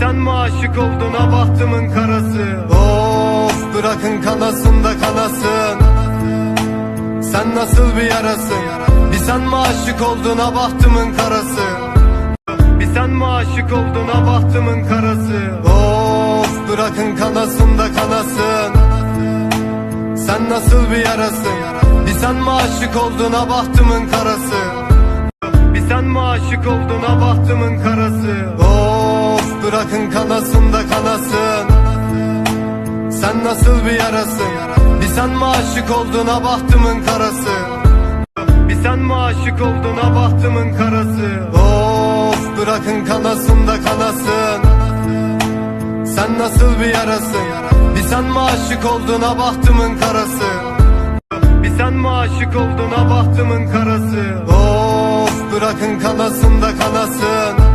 sen mi aşık oldun ha bahtımın karası? Of bırakın kanasın da kanasın. Sen nasıl bir yarasın? Bir sen mi aşık oldun ha bahtımın karası? Bir sen mi aşık oldun ha bahtımın karası? Of bırakın kanasın da kanasın. Sen nasıl bir yarasın? Bir sen mi aşık oldun ha bahtımın karası? Bir sen mi aşık oldun ha bırakın kanasın da kanasın Sen nasıl bir yarasın? Bir sen mi aşık oldun ha bahtımın karası? Bir sen mi aşık oldun ha bahtımın karası? Of bırakın kanasın da kanasın Sen nasıl bir yarasın? Bir sen mi aşık oldun ha bahtımın karası? Bir sen mi aşık oldun ha bahtımın karası? Of bırakın kanasın da kanasın